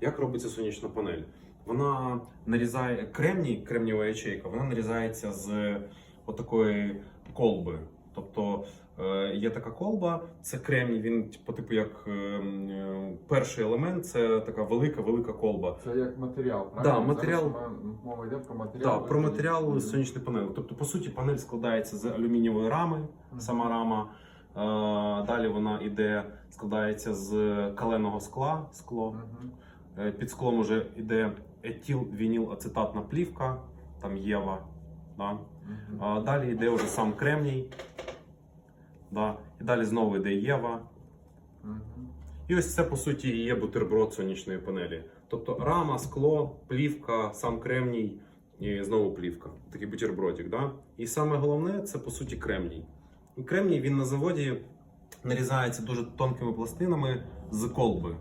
Як робиться сонячна панель? Вона нарізає кремній, кремнієва ячейка, вона нарізається з отакої колби. Тобто е, є така колба, це кремній, він по типу як е, е, перший елемент, це така велика велика колба. Це як матеріал, Да, матеріал- Зараз мова йде про матеріал. Так, про матеріал Мгм. сонячної панелі. Тобто, по суті, панель складається з алюмінієвої рами, Мгм. сама рама. Далі вона іде, складається з каленого скла, скло. Мгм. Е, Під склом вже йде етіл вініл ацетатна плівка, там Єва. Да? А далі йде вже сам кремній. Да? І далі знову йде Єва. І ось це по суті і є бутерброд сонячної панелі. Тобто рама, скло, плівка, сам кремній і знову плівка. Такий бутербродик. Да? І саме головне це по суті кремній. І кремній він на заводі нарізається дуже тонкими пластинами з колби.